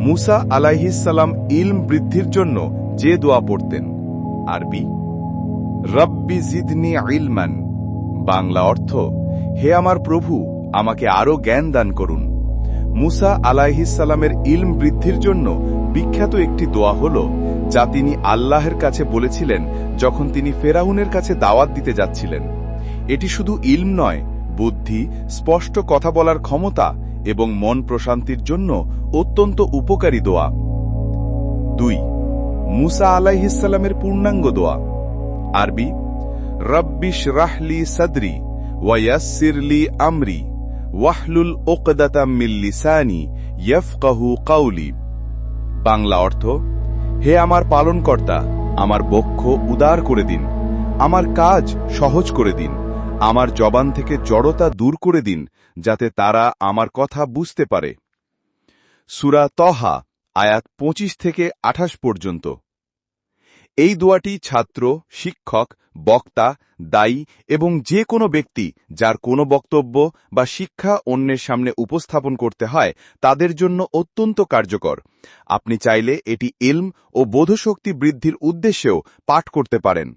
মুসা আলাইহিসাল্লাম ইলম বৃদ্ধির জন্য যে দোয়া পড়তেন। আরবি রব্বি জিদনি ইলমান। বাংলা অর্থ, হে আমার প্রভু, আমাকে আরও জ্ঞান দান করুন। মুসা আলাইহিসাল্লামের ইলম বৃদ্ধির জন্য বিখ্যাত একটি দোয়া হল, যা তিনি আল্লাহের কাছে বলেছিলেন যখন তিনি ফেরাউনের কাছে দাওয়াত দিতে যাচ্ছিলেন। এটি শুধু ইলম নয়, বুদ্ধি, স্পষ্ট কথা বলার ক্ষমতা এবং মন প্রশান্তির জন্য অত্যন্ত উপকারী দোয়া। দুই, মুসা আলাইহিসাল্লামের পূর্ণাঙ্গ দোয়া। আরবি রব্বিশ রাহলি সদরি ওয়াসিরলি আমরি ওয়াহলুল ওকদাতাম মিল্লিসানি ইয়ফকাহু কাউলি বাংলা অর্থ, হে আমার পালনকর্তা, আমার বক্ষ উদার করে দিন, আমার কাজ সহজ করে দিন। আমার জবান থেকে জড়তা দূর করে দিন, যাতে তারা আমার কথা বুঝতে পারে। সুরা তহা, আয়াত পঁচিশ থেকে আঠাশ পর্যন্ত। এই দোয়াটি ছাত্র, শিক্ষক, বক্তা, দায়ী এবং যে কোনো ব্যক্তি যার কোনো বক্তব্য বা শিক্ষা অন্যের সামনে উপস্থাপন করতে হয়, তাদের জন্য অত্যন্ত কার্যকর। আপনি চাইলে এটি ইলম ও বোধশক্তি বৃদ্ধির উদ্দেশ্যেও পাঠ করতে পারেন।